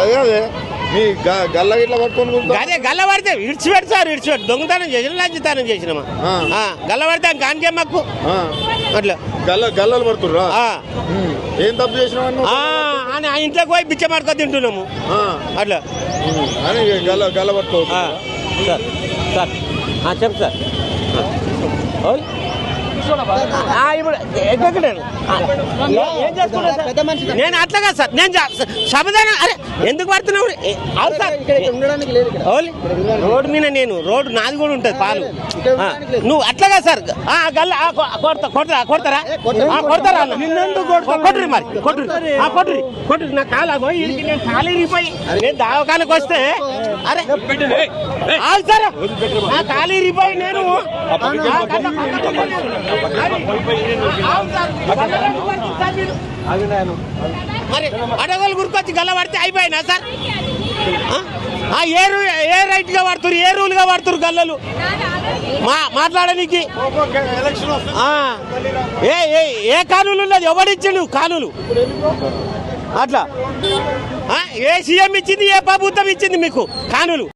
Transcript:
అదే అదే మీ గల్ల గిట్ల పట్టుకొని. అదే గల్ల పడితే ఇడిచిపెట్టు సార్ ఇడిచిపెట్టు. దొంగతనం చేసిన లంచతనం చేసినామా? గల్ల పడితే కానికే మాకు. అట్లా. గల్ల గల్లలు పడుతుర్రా. ఏం తప్పు చేసినావు అని ఆ ఇంట్లోకి పోయి బిచ్చ పడుకో తింటున్నాము. అట్లా. అని గల్ల గల్ల పట్టుకో సార్ సార్. చెప్పు సార్. ఇప్పుడు ఎక్కడండి? ఆ, ఏ- ఏం చేస్తున్నారు సార్? నేను నేను సమాధానం అరే ఎందుకు పడుతున్నావు అవును సార్? రోడ్డు మీద నేను రోడ్డు నాది కూడా ఉంటుంది పాలు నువ్వు అట్లాగా సార్ ఆ, గల్ల కొడతా కొడతా కొడతారా? కొడతారా? కొట్టురి మరి కొట్టురి. ఆ, కొట్టురి కొట్టురి. నా కాలు పోయి ఈడికి నేను ఖాళీ రిపోయి నేను దావకాలకు వస్తే అరే సార్. ఆ ఖాళీ రిపోయి నేను మీరు. అడగలు గురికొచ్చి గల్ల పడితే అయిపోయినా సార్? ఏ రూ ఏ రైట్గా వాడుతురు? ఏ రూల్గా వాడుతురు గల్లలు? మా మాట్లాడడానికి ఏ ఏ ఏ కానూలు ఉన్నది? ఎవడిచ్చిండు కానూలు? అట్లా. ఏ సీఎం ఇచ్చింది ఏ ప్రభుత్వం ఇచ్చింది మీకు కానులు?